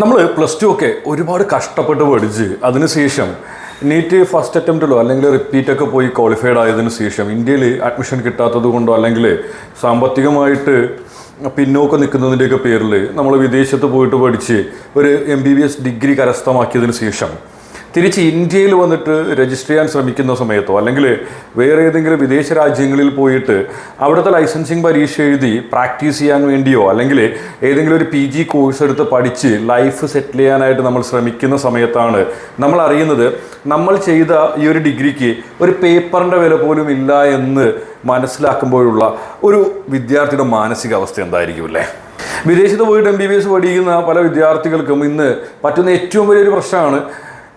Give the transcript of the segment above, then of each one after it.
നമ്മൾ plus two ഒക്കെ ഒരുപാട് കഷ്ടപ്പെട്ട് പഠിച്ച് അതിനുശേഷം നീറ്റ് ഫസ്റ്റ് അറ്റംപ്റ്റിലോ അല്ലെങ്കിൽ റിപ്പീറ്റ് ഒക്കെ പോയി ക്വാളിഫൈഡ് ആയതിനു ശേഷം ഇന്ത്യയിൽ അഡ്മിഷൻ കിട്ടാത്തത് കൊണ്ടോ അല്ലെങ്കിൽ സാമ്പത്തികമായിട്ട് പിന്നോക്കം നിൽക്കുന്നതിന്റെയൊക്കെ പേരിൽ നമ്മൾ വിദേശത്ത് പോയിട്ട് പഠിച്ച് ഒരു M B B S degree കരസ്ഥമാക്കിയതിന് ശേഷം തിരിച്ച് ഇന്ത്യയിൽ വന്നിട്ട് രജിസ്റ്റർ ചെയ്യാൻ ശ്രമിക്കുന്ന സമയത്തോ അല്ലെങ്കിൽ വേറെ ഏതെങ്കിലും വിദേശ രാജ്യങ്ങളിൽ പോയിട്ട് അവിടുത്തെ ലൈസൻസിങ് പരീക്ഷ എഴുതി പ്രാക്ടീസ് ചെയ്യാൻ വേണ്ടിയോ അല്ലെങ്കിൽ ഏതെങ്കിലും ഒരു പി ജി കോഴ്സ് എടുത്ത് പഠിച്ച് ലൈഫ് സെറ്റിൽ ചെയ്യാനായിട്ട് നമ്മൾ ശ്രമിക്കുന്ന സമയത്താണ് നമ്മൾ അറിയുന്നത് നമ്മൾ ചെയ്ത ഈ ഒരു ഡിഗ്രിക്ക് ഒരു പേപ്പറിന്റെ വില പോലും ഇല്ല എന്ന് മനസ്സിലാക്കുമ്പോഴുള്ള ഒരു വിദ്യാർത്ഥിയുടെ മാനസികാവസ്ഥ എന്തായിരിക്കും അല്ലേ? വിദേശത്ത് പോയിട്ട് എം ബി ബി എസ് പഠിക്കുന്ന പല വിദ്യാർത്ഥികൾക്കും ഇന്ന് പറ്റുന്ന ഏറ്റവും വലിയൊരു പ്രശ്നമാണ്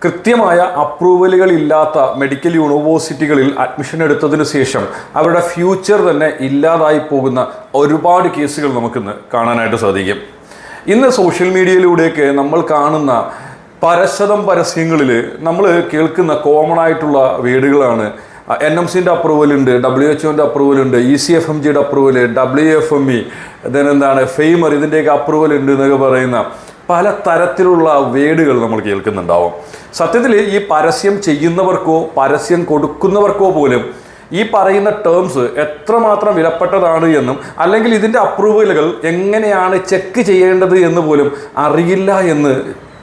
കൃത്യമായ അപ്രൂവലുകൾ ഇല്ലാത്ത മെഡിക്കൽ യൂണിവേഴ്സിറ്റികളിൽ അഡ്മിഷൻ എടുത്തതിന് ശേഷം അവരുടെ ഫ്യൂച്ചർ തന്നെ ഇല്ലാതായി പോകുന്ന ഒരുപാട് കേസുകൾ നമുക്കിന്ന് കാണാനായിട്ട് സാധിക്കും. ഇന്ന് സോഷ്യൽ മീഡിയയിലൂടെയൊക്കെ നമ്മൾ കാണുന്ന പരശതം പരസ്യങ്ങളിൽ നമ്മൾ കേൾക്കുന്ന കോമൺ ആയിട്ടുള്ള വീടുകളാണ്. എൻ എം സിന്റെ അപ്രൂവൽ ഉണ്ട് ഡബ്ല്യു എച്ച് ഒന്റെ അപ്രൂവൽ ഉണ്ട് ഇ സി എഫ് എം ജിയുടെ approval W F M E then എന്താണ് ഫെയ്മർ ഇതിന്റെയൊക്കെ അപ്രൂവൽ ഉണ്ട് എന്നൊക്കെ പറയുന്ന പല തരത്തിലുള്ള വേടുകൾ നമ്മൾ കേൾക്കുന്നുണ്ടാവും. സത്യത്തിൽ ഈ പരസ്യം ചെയ്യുന്നവർക്കോ പരസ്യം കൊടുക്കുന്നവർക്കോ പോലും ഈ പറയുന്ന ടേംസ് എത്രമാത്രം വിലപ്പെട്ടതാണ് എന്നും അല്ലെങ്കിൽ ഇതിന്റെ അപ്രൂവലുകൾ എങ്ങനെയാണ് ചെക്ക് ചെയ്യേണ്ടത് എന്ന് പോലും അറിയില്ല എന്ന്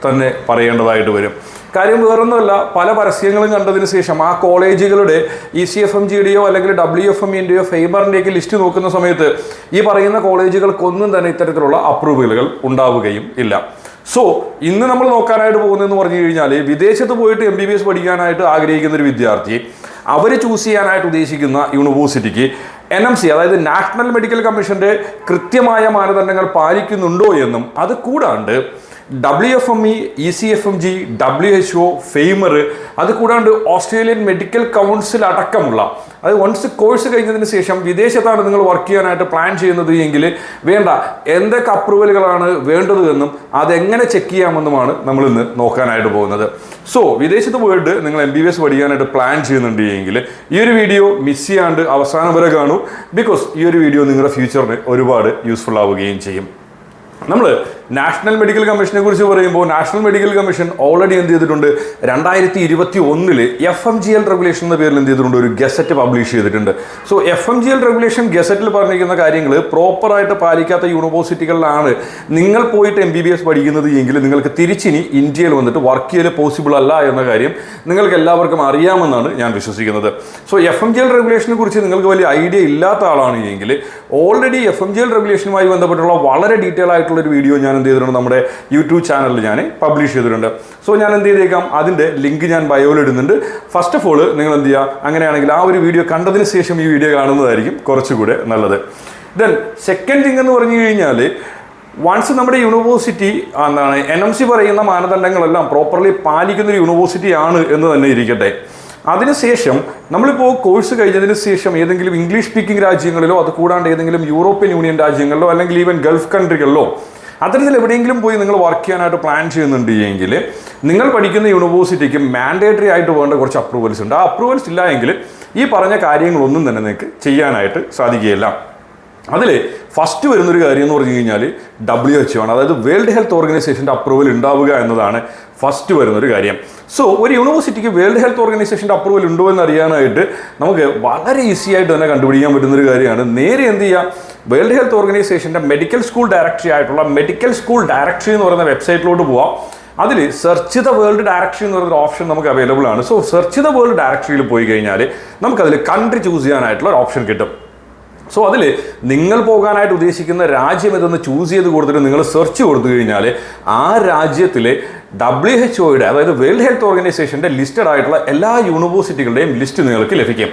തന്നെ പറയേണ്ടതായിട്ട് വരും. കാര്യം വേറൊന്നുമല്ല പല പരസ്യങ്ങളും കണ്ടതിന് ശേഷം ആ കോളേജുകളുടെ ഇ സി എഫ് എം ജിയുടെയോ അല്ലെങ്കിൽ ഡബ്ല്യു എഫ് എമ്മിന്റെയോ ഫേമറിന്റെയൊക്കെ ലിസ്റ്റ് നോക്കുന്ന സമയത്ത് ഈ പറയുന്ന കോളേജുകൾക്കൊന്നും തന്നെ ഇത്തരത്തിലുള്ള അപ്രൂവലുകൾ ഉണ്ടാവുകയും ഇല്ല. സോ ഇന്ന് നമ്മൾ നോക്കാനായിട്ട് പോകുന്നതെന്ന് പറഞ്ഞു കഴിഞ്ഞാൽ വിദേശത്ത് പോയിട്ട് എം ബി ബി എസ് പഠിക്കാനായിട്ട് ആഗ്രഹിക്കുന്ന ഒരു വിദ്യാർത്ഥി അവർ ചൂസ് ചെയ്യാനായിട്ട് ഉദ്ദേശിക്കുന്ന യൂണിവേഴ്സിറ്റിക്ക് എൻ എം സി അതായത് നാഷണൽ മെഡിക്കൽ കമ്മീഷന്റെ കൃത്യമായ മാനദണ്ഡങ്ങൾ പാലിക്കുന്നുണ്ടോ എന്നും അത് കൂടാണ്ട് W F M E E C F M G W H O FAIMER അത് കൂടാണ്ട് ഓസ്ട്രേലിയൻ മെഡിക്കൽ കൗൺസിൽ അടക്കമുള്ള അത് വൺസ് കോഴ്സ് കഴിഞ്ഞതിന് ശേഷം വിദേശത്താണ് നിങ്ങൾ വർക്ക് ചെയ്യാനായിട്ട് പ്ലാൻ ചെയ്യുന്നത് എങ്കിൽ വേണ്ട എന്തൊക്കെ അപ്രൂവലുകളാണ് വേണ്ടത് എന്നും അതെങ്ങനെ ചെക്ക് ചെയ്യാമെന്നുമാണ് നമ്മൾ ഇന്ന് നോക്കാനായിട്ട് പോകുന്നത്. സോ വിദേശത്ത് പോയിട്ട് നിങ്ങൾ എം ബി ബി എസ് പഠിക്കാനായിട്ട് പ്ലാൻ ചെയ്യുന്നുണ്ട് എങ്കിൽ ഈ ഒരു വീഡിയോ മിസ് ചെയ്യാണ്ട് അവസാനം വരെ കാണൂ. ബിക്കോസ് ഈ ഒരു വീഡിയോ നിങ്ങളുടെ ഫ്യൂച്ചറിന് ഒരുപാട് യൂസ്ഫുൾ ആവുകയും ചെയ്യും. നമ്മൾ നാഷണൽ മെഡിക്കൽ കമ്മീഷനെ കുറിച്ച് പറയുമ്പോൾ നാഷണൽ മെഡിക്കൽ കമ്മീഷൻ ഓൾറെഡി എന്ത് ചെയ്തിട്ടുണ്ട്? രണ്ടായിരത്തി ഇരുപത്തി ഒന്നിൽ F M G L regulation എന്ന പേരിൽ എന്ത് ചെയ്തിട്ടുണ്ട്? ഒരു ഗസറ്റ് പബ്ലിഷ് ചെയ്തിട്ടുണ്ട്. So F M G L regulation ഗസറ്റിൽ പറഞ്ഞിരിക്കുന്ന കാര്യങ്ങൾ പ്രോപ്പറായിട്ട് പാലിക്കാത്ത യൂണിവേഴ്സിറ്റികളിലാണ് നിങ്ങൾ പോയിട്ട് എം ബി ബി എസ് പഠിക്കുന്നത് എങ്കിൽ നിങ്ങൾക്ക് തിരിച്ചിനി ഇന്ത്യയിൽ വന്നിട്ട് വർക്ക് ചെയ്യൽ പോസിബിൾ അല്ല എന്ന കാര്യം നിങ്ങൾക്ക് എല്ലാവർക്കും അറിയാമെന്നാണ് ഞാൻ വിശ്വസിക്കുന്നത്. So F M G L റെഗുലേഷനെ കുറിച്ച് നിങ്ങൾക്ക് വലിയ ഐഡിയ ഇല്ലാത്ത ആളാണ് എങ്കിൽ already F M G L റെഗുലേഷനുമായി ബന്ധപ്പെട്ടുള്ള വളരെ ഡീറ്റെയിൽ ആയിട്ടുള്ള ഒരു വീഡിയോ ഞാൻ എന്ത് ചെയ്തിട്ടുണ്ട്? നമ്മുടെ യൂട്യൂബ് ചാനലിൽ ഞാൻ പബ്ലിഷ് ചെയ്തിട്ടുണ്ട്. സോ ഞാൻ എന്ത് ചെയ്തേക്കാം? അതിന്റെ ലിങ്ക് ഞാൻ ബയോയിൽ ഇടുന്നുണ്ട്. ഫസ്റ്റ് ഓഫ് ഓൾ നിങ്ങൾ എന്ത് ചെയ്യുക? അങ്ങനെയാണെങ്കിൽ ആ ഒരു വീഡിയോ കണ്ടതിന് ശേഷം ഈ വീഡിയോ കാണുന്നതായിരിക്കും കുറച്ചുകൂടെ നല്ലത്. ദെൻ സെക്കൻഡ് തിങ് എന്ന് പറഞ്ഞു കഴിഞ്ഞാൽ വൺസ് നമ്മുടെ യൂണിവേഴ്സിറ്റി എന്താണ് എൻ എം സി പറയുന്ന മാനദണ്ഡങ്ങളെല്ലാം പ്രോപ്പർലി പാലിക്കുന്ന ഒരു യൂണിവേഴ്സിറ്റി ആണ് എന്ന് തന്നെ ഇരിക്കട്ടെ. അതിനുശേഷം നമ്മളിപ്പോൾ കോഴ്സ് കഴിഞ്ഞതിന് ശേഷം ഏതെങ്കിലും ഇംഗ്ലീഷ് സ്പീക്കിംഗ് രാജ്യങ്ങളിലോ അത് കൂടാണ്ട് ഏതെങ്കിലും യൂറോപ്യൻ യൂണിയൻ രാജ്യങ്ങളിലോ അല്ലെങ്കിൽ ഈവൻ ഗൾഫ് കൺട്രികളിലോ അത്തരത്തിൽ എവിടെയെങ്കിലും പോയി നിങ്ങൾ വർക്ക് ചെയ്യാനായിട്ട് പ്ലാൻ ചെയ്യുന്നുണ്ട് എങ്കിൽ നിങ്ങൾ പഠിക്കുന്ന യൂണിവേഴ്സിറ്റിക്ക് മാൻഡേറ്ററി ആയിട്ട് വേണ്ട കുറച്ച് അപ്രൂവൽസ് ഉണ്ട്. ആ അപ്രൂവൽസ് ഇല്ല എങ്കിൽ ഈ പറഞ്ഞ കാര്യങ്ങളൊന്നും തന്നെ നിങ്ങൾക്ക് ചെയ്യാനായിട്ട് സാധിക്കുകയില്ല. അതിൽ ഫസ്റ്റ് വരുന്നൊരു കാര്യം എന്ന് പറഞ്ഞു കഴിഞ്ഞാൽ ഡബ്ല്യു എച്ച് ആണ്. അതായത് വേൾഡ് ഹെൽത്ത് ഓർഗനൈസേഷന്റെ അപ്രൂവൽ ഉണ്ടാവുക എന്നതാണ് ഫസ്റ്റ് വരുന്നൊരു കാര്യം. സോ ഒരു യൂണിവേഴ്സിറ്റിക്ക് വേൾഡ് ഹെൽത്ത് ഓർഗനൈസേഷന്റെ അപ്രൂവൽ ഉണ്ടോ എന്ന് അറിയാനായിട്ട് നമുക്ക് വളരെ ഈസി ആയിട്ട് തന്നെ കണ്ടുപിടിക്കാൻ പറ്റുന്നൊരു കാര്യമാണ്. നേരെ എന്ത് ചെയ്യുക വേൾഡ് ഹെൽത്ത് ഓർഗനൈസേഷന്റെ മെഡിക്കൽ സ്കൂൾ ഡയറക്ടറി ആയിട്ടുള്ള മെഡിക്കൽ സ്കൂൾ ഡയറക്ടറി എന്ന് പറയുന്ന വെബ്സൈറ്റിലോട്ട് പോവാം. അതിൽ സെർച്ച് ദ വേൾഡ് ഡയറക്ടറി എന്ന് പറയുന്ന ഓപ്ഷൻ നമുക്ക് അവൈലബിൾ ആണ്. സോ സെർച്ച് ദ വേൾഡ് ഡയറക്ടറിയിൽ പോയി കഴിഞ്ഞാൽ നമുക്കതിൽ കൺട്രി ചൂസ് ചെയ്യാനായിട്ടുള്ള ഒരു ഓപ്ഷൻ കിട്ടും. സോ അതിൽ നിങ്ങൾ പോകാനായിട്ട് ഉദ്ദേശിക്കുന്ന രാജ്യം ഇതൊന്ന് ചൂസ് ചെയ്ത് കൊടുത്തിട്ട് നിങ്ങൾ സെർച്ച് കൊടുത്തു കഴിഞ്ഞാൽ ആ രാജ്യത്തിലെ ഡബ്ല്യു എച്ച് ഒയുടെ അതായത് വേൾഡ് ഹെൽത്ത് ഓർഗനൈസേഷന്റെ ലിസ്റ്റഡ് ആയിട്ടുള്ള എല്ലാ യൂണിവേഴ്സിറ്റികളുടെയും ലിസ്റ്റ് നിങ്ങൾക്ക് ലഭിക്കും.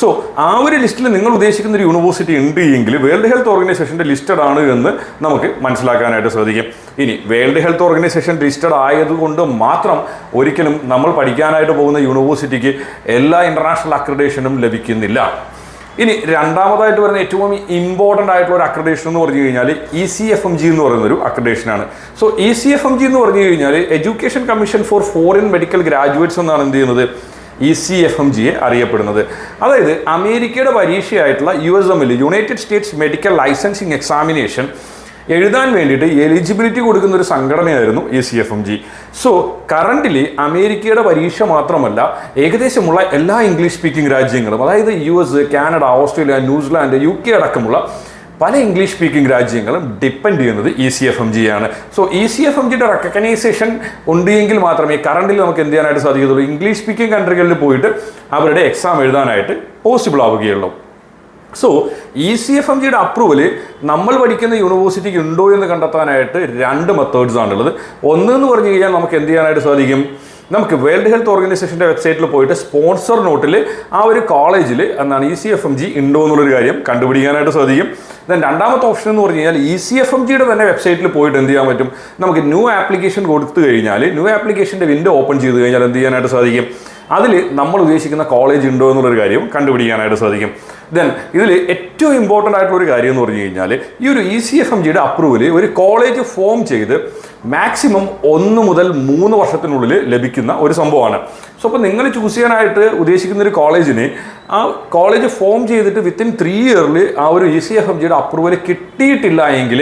സോ ആ ഒരു ലിസ്റ്റിൽ നിങ്ങൾ ഉദ്ദേശിക്കുന്ന ഒരു യൂണിവേഴ്സിറ്റി ഉണ്ട് എങ്കിൽ വേൾഡ് ഹെൽത്ത് ഓർഗനൈസേഷന്റെ ലിസ്റ്റഡ് ആണ് എന്ന് നമുക്ക് മനസ്സിലാക്കാനായിട്ട് ശ്രദ്ധിക്കും ഇനി വേൾഡ് ഹെൽത്ത് ഓർഗനൈസേഷൻ ലിസ്റ്റഡ് ആയതുകൊണ്ട് മാത്രം ഒരിക്കലും നമ്മൾ പഠിക്കാനായിട്ട് പോകുന്ന യൂണിവേഴ്സിറ്റിക്ക് എല്ലാ ഇന്റർനാഷണൽ അക്രഡേഷനും ലഭിക്കുന്നില്ല. ഇനി രണ്ടാമതായിട്ട് വരുന്ന ഏറ്റവും ഇമ്പോർട്ടന്റ് ആയിട്ടുള്ള ഒരു അക്രഡേഷൻ എന്ന് പറഞ്ഞു കഴിഞ്ഞാൽ E C F M G എന്ന് പറയുന്ന ഒരു അക്രഡേഷനാണ് so E C F M G എന്ന് പറഞ്ഞു കഴിഞ്ഞാൽ Education Commission for Foreign Medical Graduates എന്നാണ് എന്ത് ചെയ്യുന്നത്? ഇ സി എഫ് എം ജിയെ അറിയപ്പെടുന്നത്. അതായത് അമേരിക്കയുടെ പരീക്ഷയായിട്ടുള്ള യു എസ് എമ്മിൽ United States Medical Licensing Examination എഴുതാൻ വേണ്ടിയിട്ട് എലിജിബിലിറ്റി കൊടുക്കുന്ന ഒരു സംഘടനയായിരുന്നു ഈ C F M G so currently അമേരിക്കയുടെ പരീക്ഷ മാത്രമല്ല ഏകദേശമുള്ള എല്ലാ ഇംഗ്ലീഷ് സ്പീക്കിംഗ് രാജ്യങ്ങളും അതായത് U S Canada Australia New Zealand U K അടക്കമുള്ള പല ഇംഗ്ലീഷ് സ്പീക്കിംഗ് രാജ്യങ്ങളും ഡിപ്പെൻഡ് ചെയ്യുന്നത് E C F M G ആണ്. So E C F M ജിയുടെ റെക്കഗ്നൈസേഷൻ ഉണ്ട് എങ്കിൽ മാത്രമേ കറണ്ടിൽ നമുക്ക് എന്ത് ചെയ്യാനായിട്ട് സാധിക്കത്തുള്ളൂ? ഇംഗ്ലീഷ് സ്പീക്കിംഗ് കൺട്രികളിൽ പോയിട്ട് അവരുടെ എക്സാം എഴുതാനായിട്ട് പോസിബിൾ ആവുകയുള്ളൂ. So E C F M ജിയുടെ അപ്രൂവൽ നമ്മൾ പഠിക്കുന്ന യൂണിവേഴ്സിറ്റിക്ക് ഉണ്ടോ എന്ന് കണ്ടെത്താനായിട്ട് രണ്ട് മെത്തേഡ്സ് ആണുള്ളത് ഒന്ന് എന്ന് പറഞ്ഞു കഴിഞ്ഞാൽ നമുക്ക് എന്ത് ചെയ്യാനായിട്ട് സാധിക്കും? നമുക്ക് വേൾഡ് ഹെൽത്ത് ഓർഗനൈസേഷന്റെ വെബ്സൈറ്റിൽ പോയിട്ട് സ്പോൺസർ നോട്ടിൽ ആ ഒരു കോളേജിൽ എന്നാണ് E C F M G ഉണ്ടോ എന്നുള്ളൊരു കാര്യം കണ്ടുപിടിക്കാനായിട്ട് സാധിക്കും. ദെൻ രണ്ടാമത്തെ ഓപ്ഷൻ എന്ന് പറഞ്ഞു കഴിഞ്ഞാൽ ഇ സി എഫ് എം ജിയുടെ തന്നെ വെബ്സൈറ്റിൽ പോയിട്ട് എന്ത് ചെയ്യാൻ പറ്റും? നമുക്ക് ന്യൂ ആപ്ലിക്കേഷൻ കൊടുത്തു കഴിഞ്ഞാൽ ന്യൂ ആപ്ലിക്കേഷന്റെ വിൻഡോ ഓപ്പൺ ചെയ്ത് കഴിഞ്ഞാൽ എന്ത് ചെയ്യാനായിട്ട് സാധിക്കും? അതിൽ നമ്മൾ ഉദ്ദേശിക്കുന്ന കോളേജ് ഉണ്ടോ എന്നുള്ളൊരു കാര്യം കണ്ടുപിടിക്കാനായിട്ട് സാധിക്കും. ദെൻ ഇതിൽ ഏറ്റവും ഇമ്പോർട്ടന്റ് ആയിട്ടുള്ള ഒരു കാര്യം എന്ന് പറഞ്ഞു കഴിഞ്ഞാൽ ഈ ഒരു ഇ സി എഫ് എം ജിയുടെ അപ്രൂവൽ ഒരു കോളേജ് ഫോം ചെയ്ത് മാക്സിമം ഒന്ന് മുതൽ മൂന്ന് വർഷത്തിനുള്ളിൽ ലഭിക്കുന്ന ഒരു സംഭവമാണ്. സോ അപ്പോൾ നിങ്ങൾ ചൂസ് ചെയ്യാനായിട്ട് ഉദ്ദേശിക്കുന്ന ഒരു കോളേജിന് ആ കോളേജ് ഫോം ചെയ്തിട്ട് വിത്തിൻ ത്രീ ഇയറിൽ ആ ഒരു ഇ സി എഫ് എം ജിയുടെ അപ്രൂവൽ കിട്ടിയിട്ടില്ല എങ്കിൽ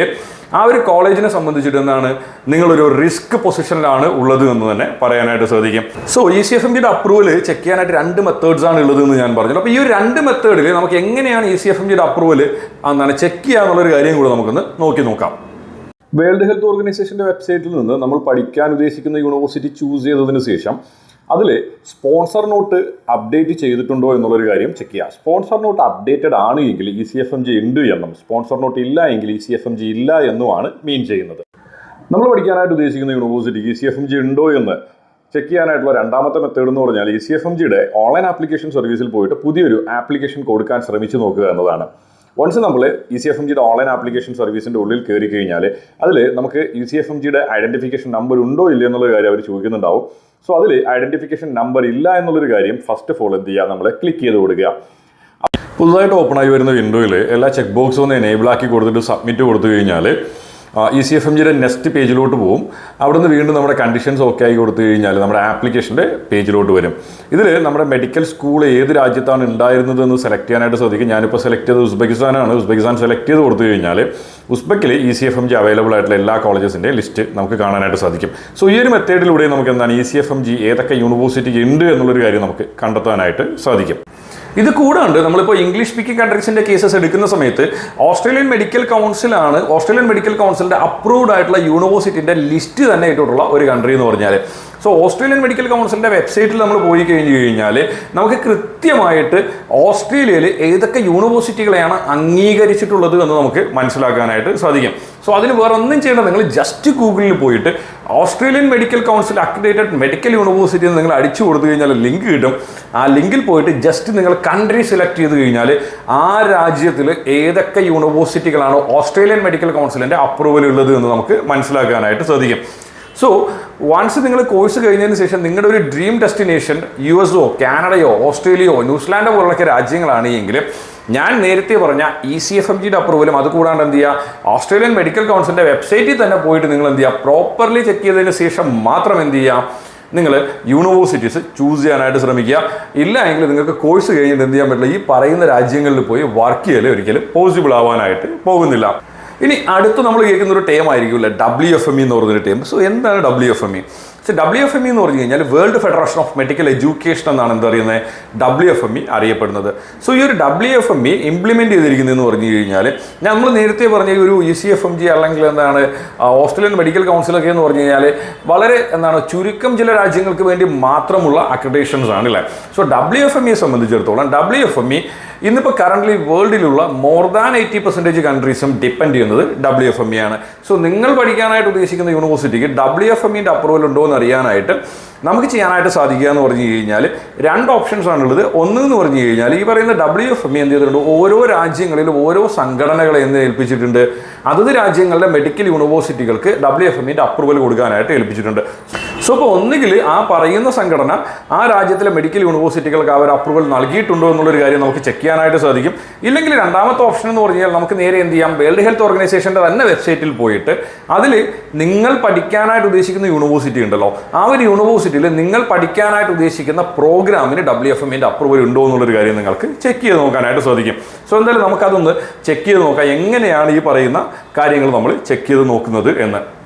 ആ ഒരു കോളേജിനെ സംബന്ധിച്ചിട്ട് എന്താണ്? നിങ്ങളൊരു റിസ്ക് പൊസിഷനിലാണ് ഉള്ളത് എന്ന് തന്നെ പറയാനായിട്ട് സാധിക്കും. So E C F M ജിയുടെ അപ്രൂവൽ ചെക്ക് ചെയ്യാനായിട്ട് രണ്ട് മെത്തേഡ്സ് ആണ് ഉള്ളത് എന്ന് ഞാൻ പറഞ്ഞു അപ്പോൾ ഈ ഒരു രണ്ട് മെത്തേഡിൽ നമുക്ക് എങ്ങനെയാണ് ഇ സി എഫ് എം ജിയുടെ അപ്രൂവൽ എന്താണ് ചെക്ക് ചെയ്യുക എന്നുള്ളൊരു കാര്യം കൂടെ നമുക്കൊന്ന് നോക്കി നോക്കാം. വേൾഡ് ഹെൽത്ത് ഓർഗനൈസേഷന്റെ വെബ്സൈറ്റിൽ നിന്ന് നമ്മൾ പഠിക്കാൻ ഉദ്ദേശിക്കുന്ന യൂണിവേഴ്സിറ്റി ചൂസ് ചെയ്തതിന് ശേഷം അതിൽ സ്പോൺസർ നോട്ട് അപ്ഡേറ്റ് ചെയ്തിട്ടുണ്ടോ എന്നുള്ളൊരു കാര്യം ചെക്ക് ചെയ്യുക സ്പോൺസർ നോട്ട് അപ്ഡേറ്റഡ് ആണ് എങ്കിൽ E C F M G ഉണ്ട് എന്നും സ്പോൺസർ നോട്ട് ഇല്ല എങ്കിൽ E C F M G ഇല്ല എന്നുമാണ് മീൻ ചെയ്യുന്നത്. നമ്മൾ പഠിക്കാനായിട്ട് ഉദ്ദേശിക്കുന്ന university E C F M G ഉണ്ടോ എന്ന് ചെക്ക് ചെയ്യാനായിട്ടുള്ള രണ്ടാമത്തെ മെത്തേഡ് എന്ന് പറഞ്ഞാൽ ഇ സി എഫ് എം ജിയുടെ ഓൺലൈൻ ആപ്ലിക്കേഷൻ സർവീസിൽ പോയിട്ട് പുതിയൊരു ആപ്ലിക്കേഷൻ കൊടുക്കാൻ ശ്രമിച്ചു നോക്കുക എന്നതാണ്. വൺസ് നമ്മൾ ഇ സി എഫ് എം ജിയുടെ ഓൺലൈൻ ആപ്ലിക്കേഷൻ സർവീസിന്റെ ഉള്ളിൽ കയറി കഴിഞ്ഞാൽ അതിൽ നമുക്ക് ഇ സി എഫ് എം ജിയുടെ ഐഡന്റിഫിക്കേഷൻ നമ്പർ ഉണ്ടോ ഇല്ല എന്നുള്ള കാര്യം അവർ ചോദിക്കുന്നുണ്ടാവും. സോ അതിൽ ഐഡന്റിഫിക്കേഷൻ നമ്പർ ഇല്ല എന്നുള്ളൊരു കാര്യം ഫസ്റ്റ് ഓഫ് ഓൾ എന്ത് ചെയ്യുക നമ്മൾ ക്ലിക്ക് ചെയ്ത് കൊടുക്കുക. പുതുതായിട്ട് ഓപ്പൺ ആയി വരുന്ന വിൻഡോയിൽ എല്ലാ ചെക്ക് ബോക്സും ഒന്ന് എനേബിൾ ആക്കി കൊടുത്തിട്ട് സബ്മിറ്റ് കൊടുത്തു കഴിഞ്ഞാൽ ഇ സി എഫ് എം ജിയുടെ നെക്സ്റ്റ് പേജിലോട്ട് പോകും അവിടുന്ന് വീണ്ടും നമ്മുടെ കണ്ടീഷൻസ് ഓക്കെ ആയി കൊടുത്തു കഴിഞ്ഞാൽ നമ്മുടെ ആപ്ലിക്കേഷന്റെ പേജിലോട്ട് വരും. ഇതിൽ നമ്മുടെ മെഡിക്കൽ സ്കൂൾ ഏത് രാജ്യത്താണ് ഉണ്ടായിരുന്നത് എന്ന് സെലക്ട് ചെയ്യാനായിട്ട് ശ്രദ്ധിക്കും. ഞാനിപ്പോൾ സെലക്ട് ചെയ്തത് ഉസ്ബെക്കിസ്ഥാനാണ്. ഉസ്ബെക്കിസ്ഥാൻ സെലക്ട് ചെയ്ത് കൊടുത്തു കഴിഞ്ഞാൽ ഉസ്ബെക്കിൽ E C F M G available ആയിട്ടുള്ള എല്ലാ കോളേജസിന്റെ ലിസ്റ്റ് നമുക്ക് കാണാനായിട്ട് സാധിക്കും. സോ ഈ ഒരു മെത്തേഡിലൂടെ നമുക്ക് എന്താണ് E C F M G ഏതൊക്കെ യൂണിവേഴ്സിറ്റി ഉണ്ട് എന്നുള്ളൊരു കാര്യം നമുക്ക് കണ്ടെത്താനായിട്ട് സാധിക്കും. ഇത് കൂടാണ്ട് നമ്മളിപ്പോൾ ഇംഗ്ലീഷ് സ്പീക്കിംഗ് കൺട്രീസിന്റെ കേസസ് എടുക്കുന്ന സമയത്ത് ഓസ്ട്രേലിയൻ മെഡിക്കൽ കൗൺസിലാണ് ഓസ്ട്രേലിയൻ മെഡിക്കൽ കൗൺസിലിന്റെ അപ്രൂവ്ഡ് ആയിട്ടുള്ള യൂണിവേഴ്സിറ്റിന്റെ ലിസ്റ്റ് തന്നെ ഇട്ടിട്ടുള്ള ഒരു കൺട്രി എന്ന് പറഞ്ഞാൽ സോ ഓസ്ട്രേലിയൻ മെഡിക്കൽ കൗൺസിലിന്റെ വെബ്സൈറ്റിൽ നമ്മൾ പോയി കഴിഞ്ഞു കഴിഞ്ഞാൽ നമുക്ക് കൃത്യമായിട്ട് ഓസ്ട്രേലിയയിൽ ഏതൊക്കെ യൂണിവേഴ്സിറ്റികളെയാണ് അംഗീകരിച്ചിട്ടുള്ളത് എന്ന് നമുക്ക് മനസ്സിലാക്കാനായിട്ട് സാധിക്കും. സോ അതിന് വേറെ ഒന്നും ചെയ്യേണ്ട നിങ്ങൾ ജസ്റ്റ് ഗൂഗിളിൽ പോയിട്ട് Australian medical council accredited medical university എന്ന് നിങ്ങൾ അടിച്ചു കൊടുത്തു കഴിഞ്ഞാൽ ലിങ്ക് കിട്ടും. ആ ലിങ്കിൽ പോയിട്ട് ജസ്റ്റ് നിങ്ങൾ കൺട്രി സെലക്ട് ചെയ്ത് കഴിഞ്ഞാൽ ആ രാജ്യത്തിൽ ഏതൊക്കെ യൂണിവേഴ്സിറ്റികളാണ് ഓസ്ട്രേലിയൻ മെഡിക്കൽ കൗൺസിലിന്റെ അപ്രൂവൽ ഉള്ളത് എന്ന് നമുക്ക് മനസ്സിലാക്കാനായിട്ട് സാധിക്കും. സോ വൺസ് നിങ്ങൾ കോഴ്സ് കഴിഞ്ഞതിന് ശേഷം നിങ്ങളുടെ ഒരു ഡ്രീം ഡെസ്റ്റിനേഷൻ യു എസോ കാനഡയോ ഓസ്ട്രേലിയയോ ന്യൂസിലാൻഡോ പോലുള്ളൊക്കെ രാജ്യങ്ങളാണ് എങ്കിൽ ഞാൻ നേരത്തെ പറഞ്ഞ ഇ സി എഫ് എം ജിയുടെ അപ്രൂവലും അതുകൂടാണ്ട് എന്ത് ചെയ്യുക? ഓസ്ട്രേലിയൻ മെഡിക്കൽ കൗൺസിലിന്റെ വെബ്സൈറ്റിൽ തന്നെ പോയിട്ട് നിങ്ങൾ എന്ത് ചെയ്യുക? പ്രോപ്പർലി ചെക്ക് ചെയ്തതിന് ശേഷം മാത്രം എന്ത് ചെയ്യുക? നിങ്ങൾ യൂണിവേഴ്സിറ്റീസ് ചൂസ് ചെയ്യാനായിട്ട് ശ്രമിക്കുക. ഇല്ല എങ്കിൽ നിങ്ങൾക്ക് കോഴ്സ് കഴിഞ്ഞിട്ട് എന്ത് ചെയ്യാൻ പറ്റില്ല? ഈ പറയുന്ന രാജ്യങ്ങളിൽ പോയി വർക്ക് ചെയ്യൽ ഒരിക്കലും പോസിബിൾ ആവാനായിട്ട് പോകുന്നില്ല. ഇനി അടുത്ത് നമ്മൾ കേൾക്കുന്ന ഒരു ടേം ആയിരിക്കില്ല ഡബ്ല്യു എഫ് എം ഇ എന്ന് പറയുന്നൊരു ടേം. സോ എന്താണ് W F M E W F M E എന്ന് പറഞ്ഞു കഴിഞ്ഞാൽ world federation of medical education എന്നാണ് എന്താ പറയുന്നത് ഡബ്ല്യു എഫ് എം ഇ അറിയപ്പെടുന്നത്. സോ ഈ ഒരു W F M E implement ചെയ്തിരിക്കുന്നതെന്ന് പറഞ്ഞു കഴിഞ്ഞാൽ നമ്മൾ നേരത്തെ പറഞ്ഞ ഒരു E C F M G അല്ലെങ്കിൽ എന്താണ് ഓസ്ട്രേലിയൻ മെഡിക്കൽ കൗൺസിൽ ഒക്കെ എന്ന് പറഞ്ഞു കഴിഞ്ഞാൽ വളരെ എന്താണ് ചുരുക്കം ചില രാജ്യങ്ങൾക്ക് വേണ്ടി മാത്രമുള്ള അക്രഡേഷൻസ് ആണ് അല്ലേ? സോ ഡബ്ല്യു എഫ് എം ഇയെ സംബന്ധിച്ചിടത്തോളം ഡബ്ല്യു എഫ് എം ഇ ഇന്നിപ്പോൾ കറന്റ്ലി വേൾഡിലുള്ള മോർ ദാൻ എയ്റ്റി പെർസെന്റേജ് കൺട്രീസും ഡിപ്പെൻഡ് ചെയ്യുന്നത് ഡബ്ല്യു എഫ് എം ഇ ആണ്. സോ നിങ്ങൾ പഠിക്കാനായിട്ട് ഉദ്ദേശിക്കുന്ന യൂണിവേഴ്സിറ്റിക്ക് ഡബ്ല്യു എഫ് എം ഇന്റെ അപ്രൂവൽ ഉണ്ടോ എന്ന് അറിയാനായിട്ട് നമുക്ക് ചെയ്യാനായിട്ട് സാധിക്കുക എന്ന് പറഞ്ഞു കഴിഞ്ഞാൽ രണ്ട് ഓപ്ഷൻസ് ആണുള്ളത്. ഒന്ന് എന്ന് പറഞ്ഞു കഴിഞ്ഞാൽ ഈ പറയുന്ന ഡബ്ല്യു എഫ് എം എന്ത് ചെയ്തിട്ടുണ്ട്? ഓരോ രാജ്യങ്ങളിലും ഓരോ സംഘടനകളെ എന്ന് ഏൽപ്പിച്ചിട്ടുണ്ട്. അതത് രാജ്യങ്ങളുടെ മെഡിക്കൽ യൂണിവേഴ്സിറ്റികൾക്ക് ഡബ്ല്യു എഫ് എമ്മിന്റെ അപ്രൂവൽ കൊടുക്കാനായിട്ട് ഏൽപ്പിച്ചിട്ടുണ്ട്. സോ അപ്പോൾ ഒന്നുകിൽ ആ പറയുന്ന സംഘടന ആ രാജ്യത്തിലെ മെഡിക്കൽ യൂണിവേഴ്സിറ്റികൾക്ക് അവർ അപ്രൂവൽ നൽകിയിട്ടുണ്ടോ എന്നുള്ളൊരു കാര്യം നമുക്ക് ചെക്ക് ചെയ്യാനായിട്ട് സാധിക്കും. ഇല്ലെങ്കിൽ രണ്ടാമത്തെ ഓപ്ഷൻ എന്ന് പറഞ്ഞാൽ നമുക്ക് നേരെ എന്ത് ചെയ്യാം? വേൾഡ് ഹെൽത്ത് ഓർഗനൈസേഷന്റെ തന്നെ വെബ്സൈറ്റിൽ പോയിട്ട് അതിൽ നിങ്ങൾ പഠിക്കാനായിട്ട് ഉദ്ദേശിക്കുന്ന യൂണിവേഴ്സിറ്റി ഉണ്ടല്ലോ. ആ ഒരു യൂണിവേഴ്സിറ്റിയിൽ നിങ്ങൾ പഠിക്കാനായിട്ട് ഉദ്ദേശിക്കുന്ന പ്രോഗ്രാമിന് ഡബ്ല്യു എഫ് എമ്മിന്റെ അപ്രൂവൽ ഉണ്ടോ എന്നുള്ളൊരു കാര്യം നിങ്ങൾക്ക് ചെക്ക് ചെയ്ത് നോക്കാനായിട്ട് സാധിക്കും. സോ എന്തായാലും നമുക്കതൊന്ന് ചെക്ക് ചെയ്ത് നോക്കാം. എങ്ങനെയാണ് ഈ പറയുന്ന കാര്യങ്ങൾ നമ്മൾ ചെക്ക് ചെയ്ത് നോക്കുന്നത് എന്ന്.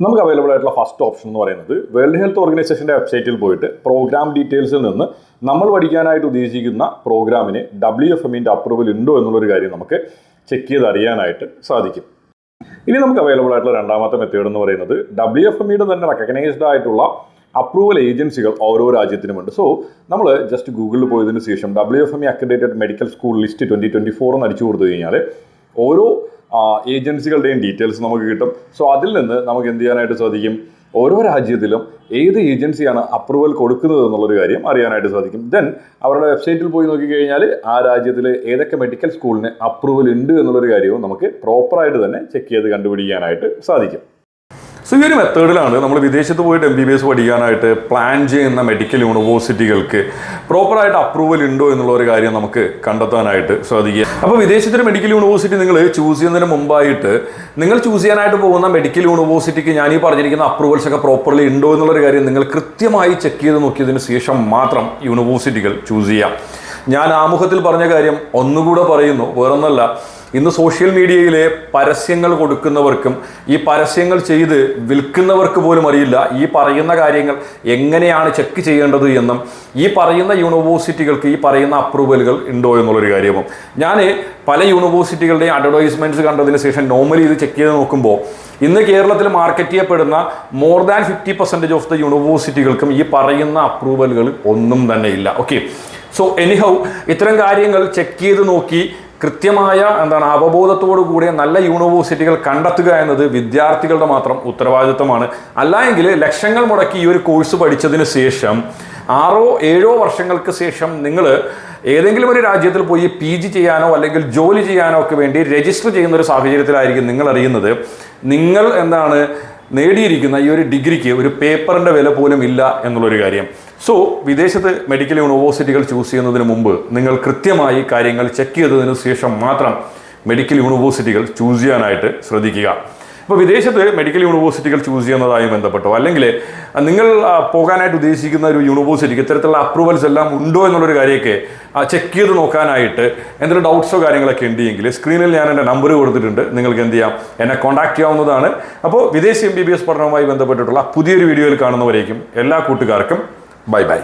നമുക്ക് അവൈലബിൾ ആയിട്ടുള്ള ഫസ്റ്റ് ഓപ്ഷൻ എന്ന് പറയുന്നത് വേൾഡ് ഹെൽത്ത് ഓർഗനൈസേഷന്റെ വെബ്സൈറ്റിൽ പോയിട്ട് പ്രോഗ്രാം ഡീറ്റെയിൽസിൽ നിന്ന് നമ്മൾ പഠിക്കാനായിട്ട് ഉദ്ദേശിക്കുന്ന പ്രോഗ്രാമിന് ഡബ്ല്യു എഫ് എമ്മിന്റെ അപ്രൂവൽ ഉണ്ടോ എന്നുള്ളൊരു കാര്യം നമുക്ക് ചെക്ക് ചെയ്ത് അറിയാനായിട്ട് സാധിക്കും. ഇനി നമുക്ക് അവൈലബിൾ ആയിട്ടുള്ള രണ്ടാമത്തെ മെത്തേഡ് എന്ന് പറയുന്നത് ഡബ്ല്യു എഫ് എമ്മിയുടെ തന്നെ റെക്കഗ്നൈസ്ഡ് ആയിട്ടുള്ള അപ്രൂവൽ ഏജൻസികൾ ഓരോ രാജ്യത്തിനുമുണ്ട് സോ നമ്മൾ ജസ്റ്റ് ഗൂഗിളിൽ പോയതിന് ശേഷം W F M accredited medical school list twenty twenty four എന്ന് അടിച്ചു കൊടുത്തു കഴിഞ്ഞാൽ ഓരോ ഏജൻസികളുടെയും ഡീറ്റെയിൽസ് നമുക്ക് കിട്ടും. സോ അതിൽ നിന്ന് നമുക്ക് എന്ത് ചെയ്യാനായിട്ട് സാധിക്കും? ഓരോ രാജ്യത്തിലും ഏത് ഏജൻസിയാണ് അപ്രൂവൽ കൊടുക്കുന്നത് എന്നുള്ളൊരു കാര്യം അറിയാനായിട്ട് സാധിക്കും. ദെൻ അവരുടെ വെബ്സൈറ്റിൽ പോയി നോക്കിക്കഴിഞ്ഞാൽ ആ രാജ്യത്തിലെ ഏതൊക്കെ മെഡിക്കൽ സ്കൂളിന് അപ്രൂവൽ ഉണ്ട് എന്നുള്ളൊരു കാര്യവും നമുക്ക് പ്രോപ്പറായിട്ട് തന്നെ ചെക്ക് ചെയ്ത് കണ്ടുപിടിക്കാനായിട്ട് സാധിക്കും. സോ ഈ ഒരു മെത്തേഡിലാണ് നമ്മൾ വിദേശത്ത് പോയിട്ട് എം ബി ബി എസ് പഠിക്കാനായിട്ട് പ്ലാൻ ചെയ്യുന്ന മെഡിക്കൽ യൂണിവേഴ്സിറ്റികൾക്ക് പ്രോപ്പറായിട്ട് അപ്രൂവൽ ഉണ്ടോ എന്നുള്ള ഒരു കാര്യം നമുക്ക് കണ്ടെത്താനായിട്ട് സാധിക്കുക. അപ്പോൾ വിദേശത്തൊരു മെഡിക്കൽ യൂണിവേഴ്സിറ്റി നിങ്ങൾ ചൂസ് ചെയ്യുന്നതിന് മുമ്പായിട്ട് നിങ്ങൾ ചൂസ് ചെയ്യാനായിട്ട് പോകുന്ന മെഡിക്കൽ യൂണിവേഴ്സിറ്റിക്ക് ഞാൻ ഈ പറഞ്ഞിരിക്കുന്ന അപ്രൂവൽസ് ഒക്കെ പ്രോപ്പർലി ഉണ്ടോ എന്നുള്ളൊരു കാര്യം നിങ്ങൾ കൃത്യമായി ചെക്ക് ചെയ്ത് നോക്കിയതിന് ശേഷം മാത്രം യൂണിവേഴ്സിറ്റികൾ ചൂസ് ചെയ്യാം ഞാൻ ആമുഖത്തിൽ പറഞ്ഞ കാര്യം ഒന്നുകൂടെ പറയുന്നു വേറൊന്നല്ല. ഇന്ന് സോഷ്യൽ മീഡിയയിലെ പരസ്യങ്ങൾ കൊടുക്കുന്നവർക്കും ഈ പരസ്യങ്ങൾ ചെയ്ത് വിൽക്കുന്നവർക്ക് പോലും അറിയില്ല ഈ പറയുന്ന കാര്യങ്ങൾ എങ്ങനെയാണ് ചെക്ക് ചെയ്യേണ്ടത് എന്നും ഈ പറയുന്ന യൂണിവേഴ്സിറ്റികൾക്ക് ഈ പറയുന്ന അപ്രൂവലുകൾ ഉണ്ടോ എന്നുള്ളൊരു കാര്യവും. ഞാൻ പല യൂണിവേഴ്സിറ്റികളുടെയും അഡ്വർടൈസ്മെന്റ്സ് കണ്ടതിന് ശേഷം നോർമലി ഇത് ചെക്ക് ചെയ്ത് നോക്കുമ്പോൾ ഇന്ന് കേരളത്തിൽ മാർക്കറ്റ് ചെയ്യപ്പെടുന്ന more than fifty percentage of the യൂണിവേഴ്സിറ്റികൾക്കും ഈ പറയുന്ന അപ്രൂവലുകൾ ഒന്നും തന്നെ ഇല്ല. ഓക്കെ സോ എനിഹൗ ഇത്തരം കാര്യങ്ങൾ ചെക്ക് ചെയ്ത് നോക്കി കൃത്യമായ എന്താണ് അവബോധത്തോടു കൂടിയ നല്ല യൂണിവേഴ്സിറ്റികൾ കണ്ടെത്തുക എന്നത് വിദ്യാർത്ഥികളുടെ മാത്രം ഉത്തരവാദിത്വമാണ്. അല്ല എങ്കിൽ ലക്ഷങ്ങൾ മുടക്കി ഈ ഒരു കോഴ്സ് പഠിച്ചതിന് ശേഷം ആറോ ഏഴോ വർഷങ്ങൾക്ക് ശേഷം നിങ്ങൾ ഏതെങ്കിലും ഒരു രാജ്യത്തിൽ പോയി പി ജി ചെയ്യാനോ അല്ലെങ്കിൽ ജോലി ചെയ്യാനോ ഒക്കെ വേണ്ടി രജിസ്റ്റർ ചെയ്യുന്ന ഒരു സാഹചര്യത്തിലായിരിക്കും നിങ്ങൾ അറിയുന്നത്. നിങ്ങൾ എന്താണ് നേടിയിരിക്കുന്ന ഈ ഒരു ഡിഗ്രിക്ക് ഒരു പേപ്പറിന്റെ വില പോലും ഇല്ല എന്നുള്ളൊരു കാര്യം. സോ വിദേശത്ത് മെഡിക്കൽ യൂണിവേഴ്സിറ്റികൾ ചൂസ് ചെയ്യുന്നതിന് മുമ്പ് നിങ്ങൾ കൃത്യമായി കാര്യങ്ങൾ ചെക്ക് ചെയ്തതിന് ശേഷം മാത്രം മെഡിക്കൽ യൂണിവേഴ്സിറ്റികൾ ചൂസ് ചെയ്യാനായിട്ട് ശ്രദ്ധിക്കുക. അപ്പോൾ വിദേശത്ത് മെഡിക്കൽ യൂണിവേഴ്സിറ്റികൾ ചൂസ് ചെയ്യുന്നതായി ബന്ധപ്പെട്ടോ അല്ലെങ്കിൽ നിങ്ങൾ പോകാനായിട്ട് ഉദ്ദേശിക്കുന്ന ഒരു യൂണിവേഴ്സിറ്റിക്ക് ഇത്തരത്തിലുള്ള അപ്രൂവൽസ് എല്ലാം ഉണ്ടോ എന്നുള്ളൊരു കാര്യമൊക്കെ ചെക്ക് ചെയ്ത് നോക്കാനായിട്ട് എന്തെങ്കിലും ഡൗട്ട്സോ കാര്യങ്ങളൊക്കെ ഉണ്ടെങ്കിൽ സ്ക്രീനിൽ ഞാൻ എന്റെ നമ്പർ കൊടുത്തിട്ടുണ്ട് നിങ്ങൾക്ക് എന്ത് ചെയ്യാം? എന്നെ കോൺടാക്ട് ചെയ്യാവുന്നതാണ്. അപ്പോൾ വിദേശ എം ബി ബി എസ് പഠനവുമായി ബന്ധപ്പെട്ടിട്ടുള്ള പുതിയൊരു വീഡിയോയിൽ കാണുന്നവരേക്കും എല്ലാ കൂട്ടുകാർക്കും ബൈ ബൈ